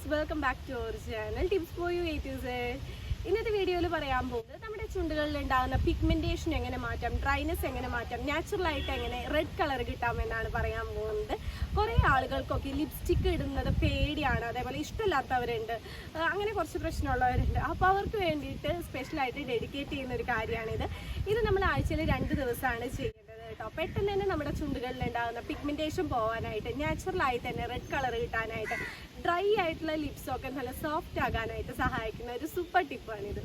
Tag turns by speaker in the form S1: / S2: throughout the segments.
S1: Guys welcome back to our channel tips for you eighties ഇന്നത്തെ വീഡിയോയിൽ പറയാൻ പോകുന്നത് നമ്മുടെ ചുണ്ടുകളിൽ ഉണ്ടാകുന്ന പിഗ്മെന്റേഷൻ എങ്ങനെ മാറ്റാം ഡ്രൈനെസ് എങ്ങനെ മാറ്റാം നാച്ചുറൽ ആയിട്ട് എങ്ങനെ റെഡ് കളർ കിട്ടാം എന്നാണ് പറയാൻ പോകുന്നത്. കുറേ ആളുകൾക്കൊക്കെ ലിപ്സ്റ്റിക്ക് ഇടുന്നത് പേടിയാണ് അതേപോലെ ഇഷ്ടമില്ലാത്തവരുണ്ട്. അങ്ങനെ കുറച്ച് പ്രശ്നമുള്ളവരുണ്ട്. അപ്പോൾ അവർക്ക് വേണ്ടിയിട്ട് സ്പെഷ്യലായിട്ട് ഡെഡിക്കേറ്റ് ചെയ്യുന്ന ഒരു കാര്യമാണിത്. ഇത് നമ്മൾ ആഴ്ചയിൽ രണ്ട് ദിവസമാണ് ചെയ്യുന്നത് കേട്ടോ. പെട്ടെന്ന് തന്നെ നമ്മുടെ ചുണ്ടുകളിൽ ഉണ്ടാകുന്ന പിഗ്മെന്റേഷൻ പോകാനായിട്ട് നാച്ചുറൽ ആയി തന്നെ റെഡ് കളർ കിട്ടാനായിട്ട് ഡ്രൈ ആയിട്ടുള്ള ലിപ്സ് ഒക്കെ നല്ല സോഫ്റ്റ് ആകാനായിട്ട് സഹായിക്കുന്ന ഒരു സൂപ്പർ ടിപ്പാണിത്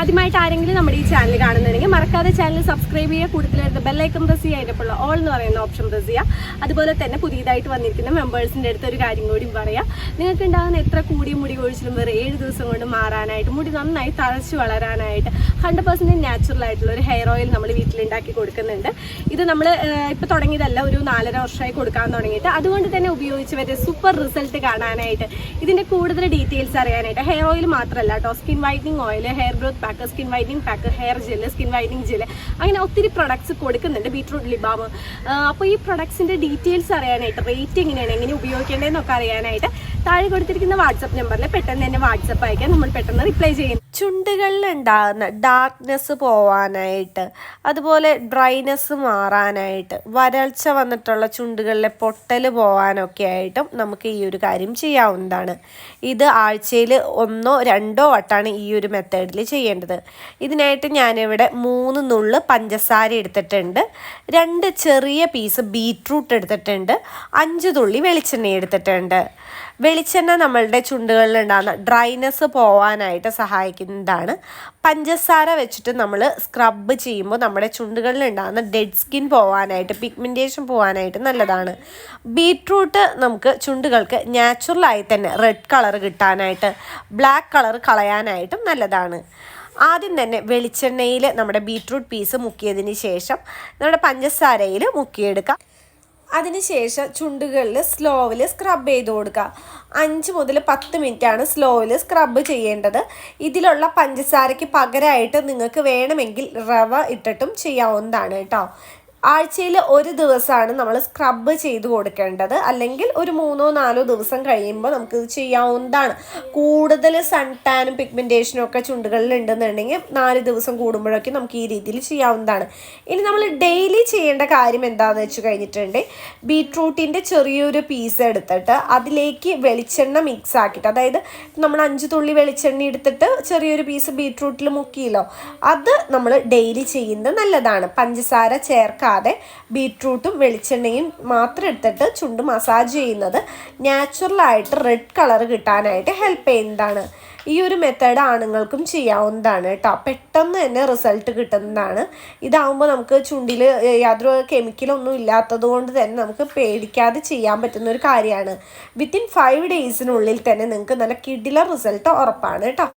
S1: ആദ്യമായിട്ട് ആരെങ്കിലും നമ്മുടെ ഈ ചാനൽ കാണുന്നുണ്ടെങ്കിൽ മറക്കാതെ ചാനൽ സബ്സ്ക്രൈബ് ചെയ്യുക. കൂടുതലായിട്ട് ബെല്ലൈക്കൺ പ്രസ് ചെയ്യുക. അതിന്റെ ഓൾ എന്ന് പറയുന്ന ഓപ്ഷൻ പ്രസ് ചെയ്യുക. അതുപോലെ തന്നെ പുതിയതായിട്ട് വന്നിരിക്കുന്ന മെമ്പേഴ്സിന്റെ അടുത്ത് ഒരു കാര്യം കൂടി പറയാം. നിങ്ങൾക്ക് ഉണ്ടാകുന്ന എത്ര കൂടിയ മുടി കൊഴിച്ചിലും വേറെ ഏഴ് ദിവസം കൊണ്ട് മാറാനായിട്ട് മുടി നന്നായി തഴച്ച് വളരാനായിട്ട് ഹൺഡ്രഡ് പെർസെന്റ് നാച്ചുറൽ ആയിട്ടുള്ള ഒരു ഹെയർ ഓയിൽ നമ്മൾ വീട്ടിലുണ്ടാക്കി കൊടുക്കുന്നുണ്ട്. ഇത് നമ്മൾ ഇപ്പോൾ തുടങ്ങിയതല്ല ഒരു നാലര വർഷമായി കൊടുക്കാൻ തുടങ്ങിയിട്ട്. അതുകൊണ്ട് തന്നെ ഉപയോഗിച്ച് വരെ സൂപ്പർ റിസൾട്ട് കാണാനായിട്ട് ഇതിന്റെ കൂടുതൽ ഡീറ്റെയിൽസ് അറിയാനായിട്ട്. ഹെയർ ഓയിൽ മാത്രമല്ല കേട്ടോ. Skin whitening oil hair growth pack skin whitening pack hair gel skin whitening gel അങ്ങനെ ഒത്തിരി പ്രൊഡക്ട്സ് കൊടുക്കുന്നുണ്ട് ബീട്രൂട്ട് ലിബാം അപ്പോൾ ഈ പ്രൊഡക്ട്സിന്റെ ഡീറ്റെയിൽസ് അറിയാനായിട്ട് റേറ്റ് എങ്ങനെയാണ് എങ്ങനെ ഉപയോഗിക്കേണ്ടതെന്നൊക്കെ അറിയാനായിട്ട് താഴെ കൊടുത്തിരിക്കുന്ന വാട്സപ്പ് നമ്പറിൽ പെട്ടെന്ന് തന്നെ വാട്സപ്പ് അയക്കാൻ നമ്മൾ പെട്ടെന്ന് റിപ്ലൈ ചെയ്യും
S2: ചുണ്ടുകളിൽ ഉണ്ടാകുന്ന ഡാർക്ക്നെസ് പോവാനായിട്ട് അതുപോലെ ഡ്രൈനെസ് മാറാനായിട്ട് വരൾച്ച വന്നിട്ടുള്ള ചുണ്ടുകളിലെ പൊട്ടൽ പോവാനൊക്കെ ആയിട്ടും നമുക്ക് ഈ ഒരു കാര്യം ചെയ്യാവുന്നതാണ്. ഇത് ആഴ്ചയിൽ ഒന്നോ രണ്ടോ വട്ടാണ് ഈ ഒരു മെത്തേഡിൽ ചെയ്യേണ്ടത്. ഇതിനായിട്ട് ഞാനിവിടെ മൂന്ന് നുള്ള് പഞ്ചസാര എടുത്തിട്ടുണ്ട് രണ്ട് ചെറിയ പീസ് ബീറ്റ്റൂട്ട് എടുത്തിട്ടുണ്ട് അഞ്ച് തുള്ളി വെളിച്ചെണ്ണ എടുത്തിട്ടുണ്ട്. വെളിച്ചെണ്ണ നമ്മളുടെ ചുണ്ടുകളിൽ ഉണ്ടാകുന്ന ഡ്രൈനെസ് പോവാനായിട്ട് സഹായിക്കുന്നതാണ്. പഞ്ചസാര വെച്ചിട്ട് നമ്മൾ സ്ക്രബ് ചെയ്യുമ്പോൾ നമ്മുടെ ചുണ്ടുകളിൽ ഉണ്ടാകുന്ന ഡെഡ് സ്കിൻ പോവാനായിട്ട് പിഗ്മെന്റേഷൻ പോവാനായിട്ട് നല്ലതാണ്. ബീട്രൂട്ട് നമുക്ക് ചുണ്ടുകൾക്ക് നാച്ചുറലായി തന്നെ റെഡ് കളർ കിട്ടാനായിട്ട് ബ്ലാക്ക് കളർ കളയാനായിട്ടും നല്ലതാണ്. ആദ്യം തന്നെ വെളിച്ചെണ്ണയിൽ നമ്മുടെ ബീട്രൂട്ട് പീസ് മുക്കിയതിന് ശേഷം നമ്മുടെ പഞ്ചസാരയിൽ മുക്കിയെടുക്കാം. അതിനുശേഷം ചുണ്ടുകളിൽ സ്ലോവിൽ സ്ക്രബ് ചെയ്ത് കൊടുക്കുക അഞ്ച് മുതൽ പത്ത് മിനിറ്റാണ് സ്ലോവിൽ സ്ക്രബ് ചെയ്യേണ്ടത്. ഇതിലുള്ള പഞ്ചസാരയ്ക്ക് പകരമായിട്ട് നിങ്ങൾക്ക് വേണമെങ്കിൽ റവ ഇട്ടിട്ടും ചെയ്യാവുന്നതാണ് കേട്ടോ. ആഴ്ചയിൽ ഒരു ദിവസമാണ് നമ്മൾ സ്ക്രബ് ചെയ്ത് കൊടുക്കേണ്ടത്. അല്ലെങ്കിൽ ഒരു മൂന്നോ നാലോ ദിവസം കഴിയുമ്പോൾ നമുക്ക് ഇത് ചെയ്യാവുന്നതാണ്. കൂടുതൽ സൺ ടാനും പിഗ്മെന്റേഷനും ഒക്കെ ചുണ്ടുകളിൽ ഉണ്ടെന്നുണ്ടെങ്കിൽ നാല് ദിവസം കൂടുമ്പോഴൊക്കെ നമുക്ക് ഈ രീതിയിൽ ചെയ്യാവുന്നതാണ്. ഇനി നമ്മൾ ഡെയിലി ചെയ്യേണ്ട കാര്യം എന്താണെന്ന് വെച്ച് കഴിഞ്ഞിട്ടുണ്ടെങ്കിൽ ബീട്രൂട്ടിന്റെ ചെറിയൊരു പീസ് എടുത്തിട്ട് അതിലേക്ക് വെളിച്ചെണ്ണ മിക്സ് ആക്കിയിട്ട് അതായത് നമ്മൾ അഞ്ച് തുള്ളി വെളിച്ചെണ്ണ എടുത്തിട്ട് ചെറിയൊരു പീസ് ബീട്രൂട്ടിൽ മുക്കിയല്ലോ അത് നമ്മൾ ഡെയിലി ചെയ്യുന്നത് നല്ലതാണ്. പഞ്ചസാര ചേർക്കാതെ ബീട്രൂട്ടും വെളിച്ചെണ്ണയും മാത്രം എടുത്തിട്ട് ചുണ്ട് മസാജ് ചെയ്യുന്നത് നാച്ചുറലായിട്ട് റെഡ് കളർ കിട്ടാനായിട്ട് ഹെൽപ്പ് ചെയ്യുന്നതാണ്. ഈ ഒരു മെത്തേഡ് ആണുങ്ങൾക്കും ചെയ്യാവുന്നതാണ് കേട്ടോ. പെട്ടെന്ന് തന്നെ റിസൾട്ട് കിട്ടുന്നതാണ്. ഇതാവുമ്പോൾ നമുക്ക് ചുണ്ടിൽ യാതൊരു കെമിക്കലൊന്നും ഇല്ലാത്തത് കൊണ്ട് തന്നെ നമുക്ക് പേടിക്കാതെ ചെയ്യാൻ പറ്റുന്ന ഒരു കാര്യമാണ്. വിത്തിൻ ഫൈവ് ഡേയ്സിനുള്ളിൽ തന്നെ നിങ്ങൾക്ക് നല്ല കിടില റിസൾട്ട് ഉറപ്പാണ് കേട്ടോ.